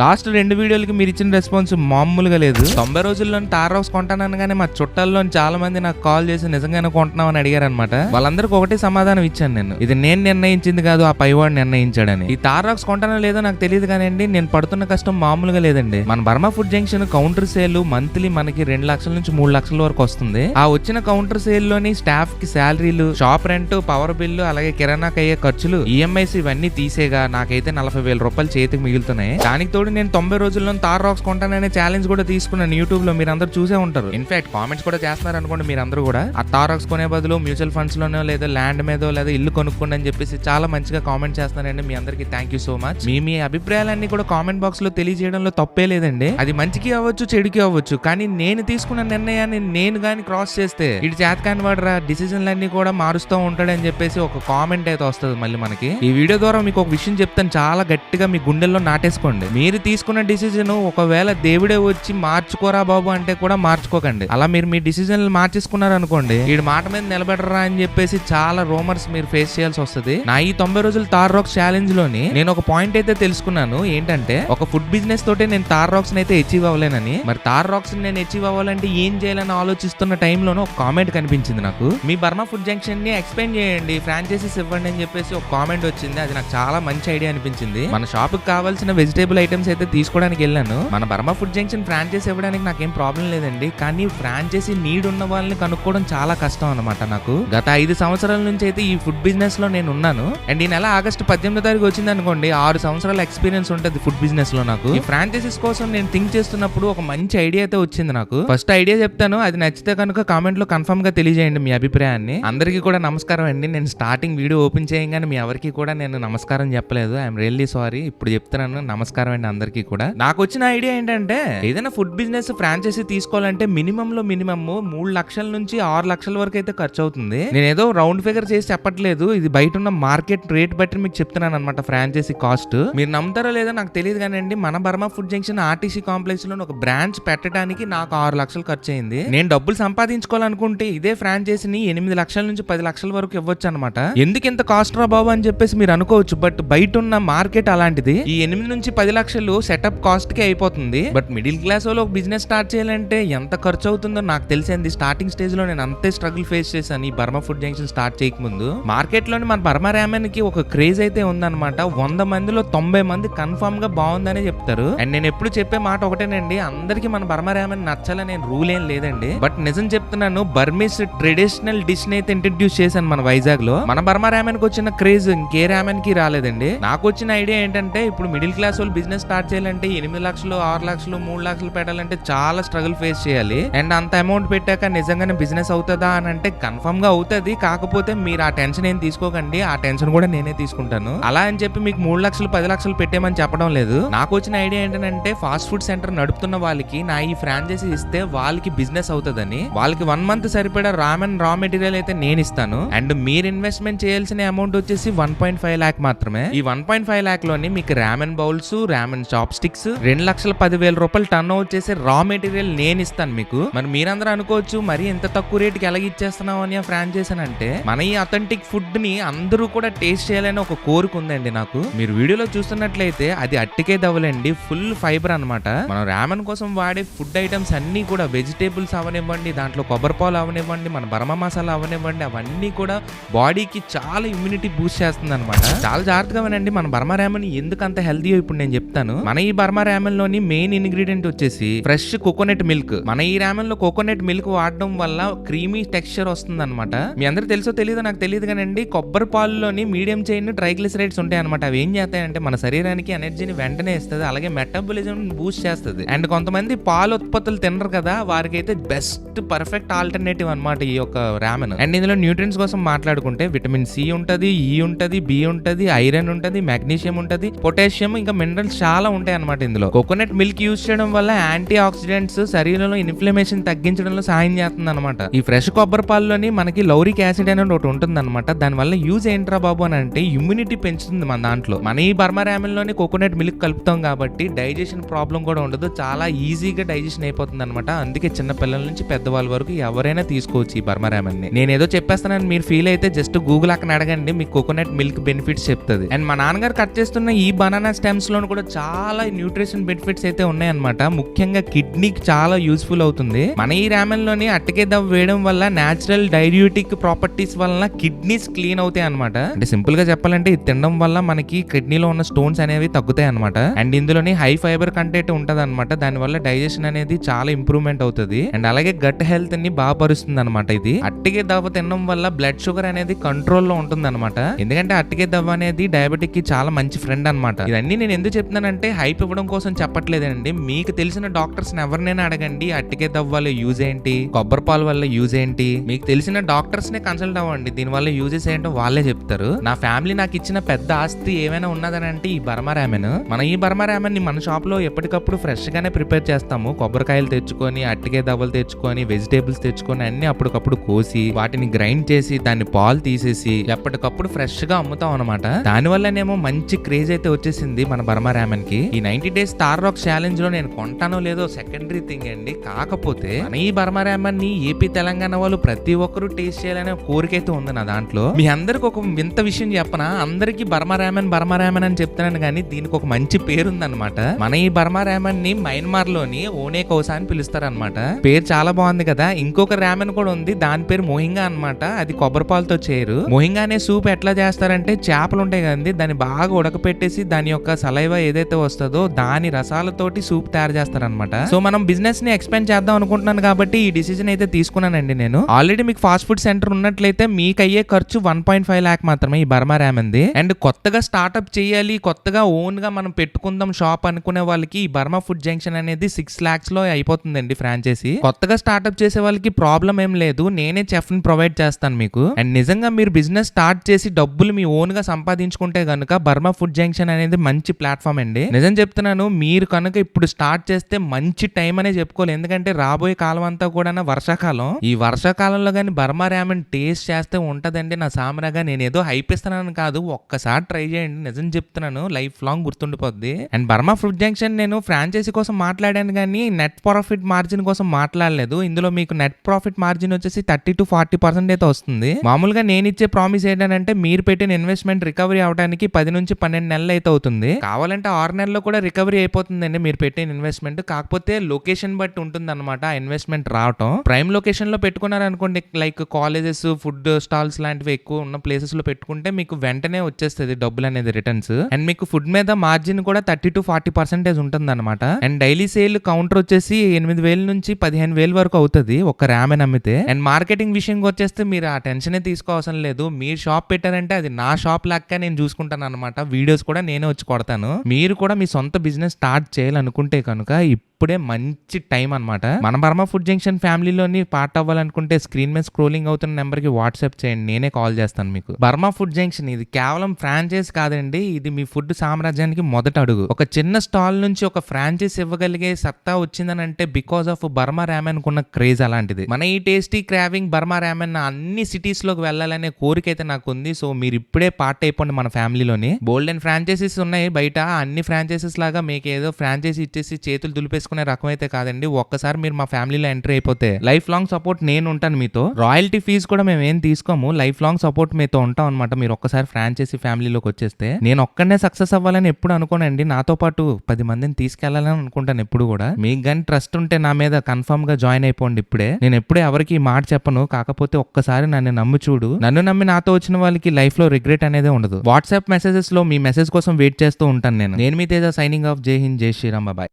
Last రెండు వీడియోలకి మీరు ఇచ్చిన రెస్పాన్స్ మామూలుగా లేదు. తొంభై రోజుల్లో టార్ హౌస్ కొంటానగానే మా చుట్టాల్లో చాలా మంది నాకు కాల్ చేసి నిజంగానే కొంటున్నావు అని అడిగారు అనమాట వాళ్ళందరికీ ఒకటే సమాధానం ఇచ్చాను నేను. ఇది నేను నిర్ణయించింది కాదు ఆ పైవాడు నిర్ణయించాడని. ఈ టార్ హౌస్ కొంటానో లేదో నాకు తెలియదు కానివ్వండి నేను పడుతున్న కష్టం మామూలుగా లేదండి. మన Burma food junction counter sale monthly మనకి రెండు లక్షల నుంచి మూడు లక్షల వరకు వస్తుంది. ఆ వచ్చిన కౌంటర్ సేల్లోని స్టాఫ్కి శాలరీలు షాప్ రెంట్ పవర్ బిల్లు అలాగే కిరాణాకి అయ్యే ఖర్చులు ఈఎంఐస్ ఇవన్నీ తీసేగా నాకైతే నలభై వేల రూపాయలు చేతికి మిగులుతున్నాయి. దానికి తోడు నేను తొంభై రోజుల్లో తార్ రాక్స్ కొంటాననే ఛాలెంజ్ కూడా తీసుకున్నాను యూట్యూబ్లో. మీరు అందరూ చూసే ఉంటారు. ఇన్ఫాక్ట్ కామెంట్స్ కూడా చేస్తున్నారు అనుకోండి మీరు అందరూ కూడా. ఆ తార్ రాక్స్ కొనే బదులు మ్యూచువల్ ఫండ్స్ లోనో లేదా ల్యాండ్ మీదో లేదా ఇల్లు కొనుక్కోండి అని చెప్పేసి చాలా మంచిగా కామెంట్ చేస్తున్నారండి మీ అందరికి. థ్యాంక్ యూ సో మచ్ మీ మీ అభిప్రాయాలన్నీ కూడా కామెంట్ బాక్స్లో తెలియజేయడంలో తప్పే లేదండి. అది మంచికి అవ్వచ్చు చెడుకి అవ్వచ్చు. కానీ నేను తీసుకున్న నిర్ణయాన్ని నేను గాని క్రాస్ చేస్తే ఇటు చేతకాని వాడరా డిసిజన్లన్నీ కూడా మారుస్తూ ఉంటాడని చెప్పేసి ఒక కామెంట్ అయితే వస్తుంది మళ్ళీ మనకి. ఈ వీడియో ద్వారా మీకు ఒక విషయం చెప్తాను. చాలా గట్టిగా మీ గుండెల్లో నాటేసుకోండి. మీరు తీసుకున్న డిసిజన్ ఒకవేళ దేవుడే వచ్చి మార్చుకోరా బాబు అంటే కూడా మార్చుకోకండి. అలా మీరు మీ డిసిజన్ మార్చేసుకున్నారు అనుకోండి వీడి మాట మీద నిలబెడరా అని చెప్పేసి చాలా రూమర్స్ మీరు ఫేస్ చేయాల్సి వస్తుంది. నా ఈ తొంభై రోజుల తార్ రాక్స్ ఛాలెంజ్లోని నేను ఒక పాయింట్ అయితే తెలుసుకున్నాను. ఏంటంటే ఒక ఫుడ్ బిజినెస్ తోటే నేను తార్ రాక్స్ అయితే అచీవ్ అవ్వలేనని మరి తార్ రాక్స్ నేను అచీవ్ అవ్వాలంటే ఏం చేయాలని ఆలోచిస్తున్న టైంలోనే ఒక కామెంట్ కనిపించింది నాకు. మీ బర్మా ఫుడ్ జంక్షన్ని ఎక్స్ప్లెయిన్ చేయండి ఫ్రాంచైజీస్ ఇవ్వండి అని చెప్పేసి ఒక కామెంట్ వచ్చింది. అది నాకు చాలా మంచి ఐడియా అనిపించింది. మన షాప్కి కావాల్సిన వెజిటేబుల్ ఐటమ్స్ అయితే తీసుకోవడానికి వెళ్ళాను. మన బర్మా ఫుడ్ జంక్షన్ ఫ్రాంచైజ్ ఇవ్వడానికి నాకేం ప్రాబ్లం లేదండి. కానీ ఫ్రాంచైజీ నీడ్ ఉన్న వాళ్ళని కనుక్కోవడం చాలా కష్టం అనమాట నాకు. గత ఐదు సంవత్సరాల నుంచి అయితే ఈ ఫుడ్ బిజినెస్లో నేను ఉన్నాను. అండ్ ఈ నెల ఆగస్టు పద్దెనిమిదో తారీఖు వచ్చింది అనుకోండి ఆరు సంవత్సరాల ఎక్స్పీరియన్స్ ఉంటుంది ఫుడ్ బిజినెస్లో నాకు. ఈ ఫ్రాంచైజీస్ కోసం నేను థింక్ చేస్తున్నప్పుడు ఒక మంచి ఐడియా అయితే వచ్చింది నాకు. ఫస్ట్ ఐడియా చెప్తాను అది నచ్చితే కనుక కామెంట్లో కన్ఫర్మ్గా తెలియజేయండి మీ అభిప్రాయాన్ని. అందరికీ కూడా నమస్కారం అండి. నేను స్టార్టింగ్ వీడియో ఓపెన్ చేయగానే మీ ఎవరికి కూడా నేను నమస్కారం చెప్పలేదు. ఐఎమ్ రియల్లీ సారీ ఇప్పుడు చెప్తున్నాను నమస్కారం అండి అందరికీ కూడా. నాకు వచ్చిన ఐడియా ఏంటంటే ఏదైనా ఫుడ్ బిజినెస్ ఫ్రాంచైజీ తీసుకోవాలంటే మినిమం లో మినిమం మూడు లక్షల నుంచి ఆరు లక్షల వరకు అయితే ఖర్చు అవుతుంది నేను ఏదో రౌండ్ ఫిగర్ చేసి చెప్పట్లేదు. ఇది బయట ఉన్న మార్కెట్ రేట్ బట్టి మీకు చెప్తున్నాను అనమాట ఫ్రాంచైజీ కాస్ట్. మీరు నమ్ముతారో లేదో నాకు తెలియదు కానీ మన బర్మా ఫుడ్ జంక్షన్ ఆర్టీసీ కాంప్లెక్స్లో ఒక బ్రాంచ్ పెట్టడానికి నాకు ఆరు లక్షలు ఖర్చు అయింది నేను డబ్బులు సంపాదించుకోవాలనుకుంటే ఇదే ఫ్రాంచైజీని ఎనిమిది లక్షల నుంచి పది లక్షల వరకు ఇవ్వచ్చు అనమాట ఎందుకు ఇంత కాస్ట్ రా బాబు అని చెప్పేసి మీరు అనుకోవచ్చు బట్ బయట ఉన్న మార్కెట్ అలాంటిది. ఈ ఎనిమిది నుంచి పది లక్షలు సెటప్ కాస్ట్కి అయిపోతుంది. బట్ మిడిల్ క్లాస్ వాళ్ళు ఒక బిజినెస్ స్టార్ట్ చేయాలంటే ఎంత ఖర్చు అవుతుందో నాకు తెలిసింది. స్టార్టింగ్ స్టేజ్లో నేను అంతే స్ట్రగుల్ ఫేస్ చేశాను ఈ బర్మా ఫుడ్ జంక్షన్ స్టార్ట్ చేయకముందు. మార్కెట్లోని మన బర్మా ర్యామెన్కి ఒక క్రేజ్ అయితే ఉందన్నమాట. వంద మందిలో తొంభై మంది కన్ఫర్మ్గా బాగుందనే చెప్తారు. అండ్ నేను ఎప్పుడు చెప్పే మాట ఒకటేనండి అందరికి మన బర్మా ర్యామెన్ నచ్చాలని నేను రూల్ ఏం లేదండి. బట్ నిజం చెప్తున్నాను బర్మీస్ ట్రెడిషనల్ డిష్ అయితే ఇంట్రడ్యూస్ చేశాను మన వైజాగ్లో. మన బర్మా ర్యామెన్కి వచ్చిన క్రేజ్ ఇంకే ర్యామెన్కి రాలేదండి. నాకు వచ్చిన ఐడియా ఏంటంటే ఇప్పుడు మిడిల్ క్లాస్ వాళ్ళు బిజినెస్ స్టార్ట్ చేయాలంటే ఎనిమిది లక్షలు ఆరు లక్షలు మూడు లక్షలు పెట్టాలంటే చాలా స్ట్రగుల్ ఫేస్ చేయాలి. అండ్ అంత అమౌంట్ పెట్టాక నిజంగానే బిజినెస్ అవుతుందా అని అంటే కన్ఫర్మ్గా అవుతుంది. కాకపోతే మీరు ఆ టెన్షన్ ఏం తీసుకోకండి. ఆ టెన్షన్ కూడా నేనే తీసుకుంటాను. అలా అని చెప్పి మీకు మూడు లక్షలు పది లక్షలు పెట్టేమని చెప్పడం లేదు. నాకు వచ్చిన ఐడియా ఏంటంటే ఫాస్ట్ ఫుడ్ సెంటర్ నడుపుతున్న వాళ్ళకి నా ఈ ఫ్రాంచైజీ ఇస్తే వాళ్ళకి బిజినెస్ అవుతుందని. వాళ్ళకి వన్ మంత్ సరిపడా రామెన్ రా మెటీరియల్ అయితే నేను ఇస్తాను. అండ్ మీరు ఇన్వెస్ట్మెంట్ చేయాల్సిన అమౌంట్ వచ్చేసి వన్ పాయింట్ ఫైవ్ లాక్ మాత్రమే. ఈ వన్ పాయింట్ ఫైవ్ లాక్లోని మీకు ramen bowls ramen chopsticks రెండు లక్షల పదివేల రూపాయలు టర్న్ అవుట్ చేసే రా మెటీరియల్ నేను ఇస్తాను మీకు. మరి మీరందరూ అనుకోవచ్చు మరి ఎంత తక్కువ రేటుకి ఎలాగ ఇచ్చేస్తున్నావు అని ఫ్రాంచైజ్ అంటే మన ఈ అథెంటిక్ ఫుడ్ని అందరూ కూడా టేస్ట్ చేయాలని ఒక కోరిక ఉందండి నాకు. మీరు వీడియోలో చూస్తున్నట్లయితే అది అట్టికే దవలండి ఫుల్ ఫైబర్ అన్నమాట. మనం రామన్ కోసం వాడే ఫుడ్ ఐటమ్స్ అన్ని కూడా వెజిటేబుల్స్ అవనివ్వండి దాంట్లో కొబ్బరి పాలు అవనివ్వండి మన బర్మ మసాలా అవనివ్వండి అవన్నీ కూడా బాడీకి చాలా ఇమ్యూనిటీ బూస్ట్ చేస్తుంది అనమాట చాలా జాగ్రత్తగా వినండి మన బర్మ రామన్ ఎందుకు అంత హెల్తీ ఇప్పుడు నేను చెప్తాను. మన ఈ బర్మా ర్యామన్లోని మెయిన్ ఇంగ్రీడియంట్ వచ్చేసి ఫ్రెష్ కోకోనట్ మిల్క్. మన ఈ ర్యామన్లో కోకోనట్ మిల్క్ వాడడం వల్ల క్రీమీ టెక్స్చర్ వస్తుంది అనమాట మీ అందరికి తెలుసో తెలియదో నాకు తెలియదు కానండి కొబ్బరి పాలులోని మీడియం చైన్ ట్రైగ్లిసరైడ్స్ ఉంటాయి అనమాట అవి ఏం చేస్తాయంటే మన శరీరానికి ఎనర్జీని వెంటనే ఇస్తుంది అలాగే మెటబులిజం బూస్ట్ చేస్తుంది. అండ్ కొంతమంది పాలు ఉత్పత్తులు తినరు కదా వారికి అయితే బెస్ట్ పర్ఫెక్ట్ ఆల్టర్నేటివ్ అన్నమాట ఈ యొక్క రామెన్ అండ్ ఇందులో న్యూట్రియన్స్ కోసం మాట్లాడుకుంటే విటమిన్ సి ఉంటది ఈ ఉంటది బి ఉంటది ఐరన్ ఉంటుంది మెగ్నీషియం ఉంటది పొటాషియం ఇంకా మినరల్స్ చాలా చాలా ఉంటాయి అనమాట ఇందులో. కోకోనట్ మిల్క్ యూజ్ చేయడం వల్ల యాంటీ ఆక్సిడెంట్స్ శరీరంలో ఇన్ఫ్లమేషన్ తగ్గించడంలో సహాయం చేస్తుంది అనమాట ఈ ఫ్రెష్ కొబ్బరి పాలలోని మనకి లౌరిక్ యాసిడ్ అనేది ఒకటి ఉంటుంది అనమాట దాని వల్ల యూజ్ ఏంట్రా బాబు అని అంటే ఇమ్యూనిటీ పెంచుతుంది మన దాంట్లో. మన ఈ బర్మా లోని కోకోనట్ మిల్క్ కలుపుతాం కాబట్టి డైజెషన్ ప్రాబ్లం కూడా ఉండదు. చాలా ఈజీగా డైజెషన్ అయిపోతుంది అనమాట అందుకే చిన్న పిల్లల నుంచి పెద్దవాళ్ళ వరకు ఎవరైనా తీసుకోవచ్చు ఈ బర్మా ని నేను ఏదో చెప్పేస్తానని మీరు ఫీల్ అయితే జస్ట్ గూగుల్ అక్కడ అడగండి. మీకు కోకోనట్ మిల్క్ బెనిఫిట్స్ చెప్తుంది. అండ్ మా నాన్నగారు కట్ చేస్తున్న ఈ బనానా స్టెమ్స్లో కూడా చాలా చాలా న్యూట్రిషన్ బెనిఫిట్స్ అయితే ఉన్నాయన్నమాట. ముఖ్యంగా కిడ్నీకి చాలా యూస్ఫుల్ అవుతుంది. మన ఈ ramen లోని అట్టకే దవ్వ వేయడం వల్ల నేచురల్ డైర్యూటిక్ ప్రాపర్టీస్ వలన కిడ్నీస్ క్లీన్ అవుతాయి అనమాట అంటే సింపుల్గా చెప్పాలంటే ఇది తినడం వల్ల మనకి కిడ్నీలో ఉన్న స్టోన్స్ అనేవి తగ్గుతాయి అనమాట అండ్ ఇందులోని హై ఫైబర్ కంటెంట్ ఉంటది అనమాట దాని వల్ల డైజెషన్ అనేది చాలా ఇంప్రూవ్మెంట్ అవుతుంది. అండ్ అలాగే గట్ హెల్త్ని బాగా అనమాట ఇది. అట్టకే దవ్వ తినడం వల్ల బ్లడ్ షుగర్ అనేది కంట్రోల్లో ఉంటుంది అనమాట ఎందుకంటే అట్టకే దవ్వ అనేది డయాబెటిక్కి చాలా మంచి ఫ్రెండ్ అనమాట ఇవన్నీ నేను ఎందుకు అంటే హైప్ ఇవ్వడం కోసం చెప్పట్లేదండి. మీకు తెలిసిన డాక్టర్స్ ఎవరినైనా అడగండి. అట్టికే దవ్వాల యూజ్ ఏంటి? కొబ్బరి పాలు వల్ల యూజ్ ఏంటి? మీకు తెలిసిన డాక్టర్స్ నే కన్సల్ట్ అవ్వండి. దీని వల్ల యూజెస్ ఏంటో వాళ్ళే చెప్తారు. నా ఫ్యామిలీ నాకు ఇచ్చిన పెద్ద ఆస్తి ఏమైనా ఉన్నదని అంటే ఈ బర్మా రామెన్ మన ఈ బర్మా రామెన్ని మన షాప్లో ఎప్పటికప్పుడు ఫ్రెష్ గానే ప్రిపేర్ చేస్తాము. కొబ్బరికాయలు తెచ్చుకొని అట్టికే దవ్వలు తెచ్చుకొని వెజిటేబుల్స్ తెచ్చుకొని అన్ని అప్పటికప్పుడు కోసి వాటిని గ్రైండ్ చేసి దాన్ని పాలు తీసేసి ఎప్పటికప్పుడు ఫ్రెష్గా అమ్ముతాం అనమాట దాని వల్లనేమో మంచి క్రేజ్ అయితే వచ్చేసింది మన బర్మా రామెన్ మనకి ఈ నైన్టీ డేస్ స్టార్ రాక్ ఛాలెంజ్లో నేను కొంటానో లేదో సెకండరీ థింగ్ అండి. కాకపోతే మన ఈ బర్మారామన్ని ఏపీ తెలంగాణ వాళ్ళు ప్రతి ఒక్కరూ టేస్ట్ చేయాలనే కోరిక అయితే ఉంది నా దాంట్లో. మీ అందరికి ఒక వింత విషయం చెప్పనా? అందరికి బర్మా రామెన్ అని చెప్తున్నాను కానీ దీనికి ఒక మంచి పేరు ఉందన్నమాట మన ఈ బర్మా ని మయన్మార్లోని ఓనే కౌసా అని పిలుస్తారనమాట పేరు చాలా బాగుంది కదా. ఇంకొక రామెన్ కూడా ఉంది. దాని పేరు మోహింగా అన్నమాట. అది కొబ్బరి పాలతో చేయరు. మోహింగా అనే సూప్ ఎట్లా చేస్తారంటే చేపలు ఉంటాయి కదండి. దాన్ని బాగా ఉడకపెట్టేసి దాని యొక్క సలైవ ఏదైతే వస్తుందో దాని రసాలతోటి సూప్ తయారు చేస్తారనమాట సో మనం బిజినెస్ని ఎక్స్పెండ్ చేద్దాం అనుకుంటున్నాను కాబట్టి ఈ డిసిజన్ అయితే తీసుకున్నానండి నేను. ఆల్రెడీ మీకు ఫాస్ట్ ఫుడ్ సెంటర్ ఉన్నట్లయితే మీకు అయ్యే ఖర్చు వన్ పాయింట్ ఫైవ్ ల్యాక్ మాత్రమే ఈ బర్మా ర్యామంది అండ్ కొత్తగా స్టార్ట్అప్ చేయాలి కొత్తగా ఓన్గా మనం పెట్టుకుందాం షాప్ అనుకునే వాళ్ళకి ఈ బర్మా ఫుడ్ జంక్షన్ అనేది సిక్స్ ల్యాక్స్లో అయిపోతుందండి ఫ్రాంచైజీ కొత్తగా స్టార్ట్అప్ చేసే వాళ్ళకి ప్రాబ్లం ఏం లేదు నేనే చెఫ్ని ప్రొవైడ్ చేస్తాను మీకు. అండ్ నిజంగా మీరు బిజినెస్ స్టార్ట్ చేసి డబ్బులు మీ ఓన్గా సంపాదించుకుంటే కనుక బర్మా ఫుడ్ జంక్షన్ అనేది మంచి ప్లాట్ఫామ్ అండి. నిజం చెప్తున్నాను మీరు కనుక ఇప్పుడు స్టార్ట్ చేస్తే మంచి టైం అనే చెప్పుకోవాలి. ఎందుకంటే రాబోయే కాలం అంతా కూడా వర్షాకాలం. ఈ వర్షాకాలంలో కానీ బర్మా ర్యామెన్ టేస్ట్ చేస్తే ఉంటదండి. నా సామరాగా నేను ఏదో హైప్ ఇస్తున్నాను కాదు ఒక్కసారి ట్రై చేయండి. నిజం చెప్తున్నాను లైఫ్ లాంగ్ గుర్తుండిపోద్ది. అండ్ బర్మా ఫుడ్ జంక్షన్ నేను ఫ్రాంచైజీ కోసం మాట్లాడాను కానీ నెట్ ప్రాఫిట్ మార్జిన్ కోసం మాట్లాడలేదు. ఇందులో మీకు నెట్ ప్రాఫిట్ మార్జిన్ వచ్చేసి థర్టీ టు ఫార్టీ పర్సెంట్ అయితే వస్తుంది. మామూలుగా నేను ఇచ్చే ప్రామిస్ ఏంటంటే మీరు పెట్టిన ఇన్వెస్ట్మెంట్ రికవరీ అవడానికి పది నుంచి పన్నెండు నెలలు అయితే అవుతుంది. కావాలంటే ఆరు నెలల్లో కూడా రికవరీ అయిపోతుందండి మీరు పెట్టిన ఇన్వెస్ట్మెంట్. కాకపోతే లొకేషన్ బట్టి ఉంటుంది అనమాట ఇన్వెస్ట్మెంట్ రావటం. ప్రైమ్ లొకేషన్లో పెట్టుకున్నారు అనుకోండి లైక్ కాలేజెస్ ఫుడ్ స్టాల్స్ లాంటివి ఎక్కువ ఉన్న ప్లేసెస్లో పెట్టుకుంటే మీకు వెంటనే వచ్చేస్తుంది డబ్బులు అనేది రిటర్న్స్. అండ్ మీకు ఫుడ్ మీద మార్జిన్ కూడా థర్టీ టు ఫార్టీ పర్సెంటేజ్ ఉంటుంది అనమాట అండ్ డైలీ సేల్ కౌంటర్ వచ్చేసి ఎనిమిది వేల నుంచి పదిహేను వేల వరకు అవుతుంది ఒక ర్యామెన్ అమ్మితే అండ్ మార్కెటింగ్ విషయంకి వచ్చేస్తే మీరు ఆ టెన్షనే తీసుకోవాల్సిన లేదు. మీరు షాప్ పెట్టారంటే అది నా షాప్ లెక్క నేను చూసుకుంటాను అనమాట వీడియోస్ కూడా నేనే వచ్చి కొడతాను. మీరు కూడా మీ సొంత బిజినెస్ స్టార్ట్ చేయాలనుకుంటే కనుక ఇప్పుడే మంచి టైం అన్నమాట. మన బర్మా ఫుడ్ జంక్షన్ ఫ్యామిలీలోని పార్ట్ అవ్వాలనుకుంటే స్క్రీన్ మీద స్క్రోలింగ్ అవుతున్న నెంబర్కి వాట్సాప్ చేయండి. నేనే కాల్ చేస్తాను మీకు. బర్మా ఫుడ్ జంక్షన్ ఇది కేవలం ఫ్రాంచైజ్ కాదండి. ఇది మీ ఫుడ్ సామ్రాజ్యానికి మొదటి అడుగు. ఒక చిన్న స్టాల్ నుంచి ఒక ఫ్రాంచైజ్ ఇవ్వగలిగే సత్తా వచ్చిందని అంటే బికాస్ ఆఫ్ బర్మా ర్యామెన్ కున్న క్రేజ్ అలాంటిది. మన ఈ టేస్టీ క్రావింగ్ బర్మా ర్యామెన్ అన్ని సిటీస్లోకి వెళ్ళాలనే కోరిక అయితే నాకు ఉంది సో మీరు ఇప్పుడే పార్ట్ అయిపోండి మన ఫ్యామిలీలోని. బోల్డెన్ ఫ్రాంచైజీస్ ఉన్నాయి బయట. అన్ని ఫ్రాంచైజీస్ లాగా మీకు ఏదో ఫ్రాంచైజీ ఇచ్చేసి చేతులు దులిపేసి చేసుకునే రకం అయితే కాదండి. ఒక్కసారి మీరు మా ఫ్యామిలీలో ఎంటర్ అయిపోతే లైఫ్ లాంగ్ సపోర్ట్ నేను ఉంటాను మీతో. రాయల్టీ ఫీజు కూడా మేము ఏం తీసుకోము. లైఫ్ లాంగ్ సపోర్ట్ మీతో ఉంటాం అనమాట మీరు ఒక్కసారి ఫ్రాంచైజీ ఫ్యామిలీలోకి వచ్చేస్తే. నేను ఒక్కడనే సక్సెస్ అవ్వాలని ఎప్పుడు అనుకోనండి. నాతో పాటు పది మందిని తీసుకెళ్ళాలని అనుకుంటాను ఎప్పుడు కూడా. మీకు కానీ ట్రస్ట్ ఉంటే నా మీద కన్ఫర్మ్గా జాయిన్ అయిపోండి ఇప్పుడే. నేను ఎప్పుడే ఎవరికి మాట చెప్పను. కాకపోతే ఒక్కసారి నన్ను నమ్మి చూడు. నన్ను నమ్మి నాతో వచ్చిన వాళ్ళకి లైఫ్లో రిగ్రెట్ అనేది ఉండదు. వాట్సాప్ మెసేజెస్లో మీ మెసేజ్ కోసం వెయిట్ చేస్తూ ఉంటాను నేను. నేను మీ తేజ సైనింగ్ ఆఫ్. జై హింద్ జై శ్రీరామ్ బాయ్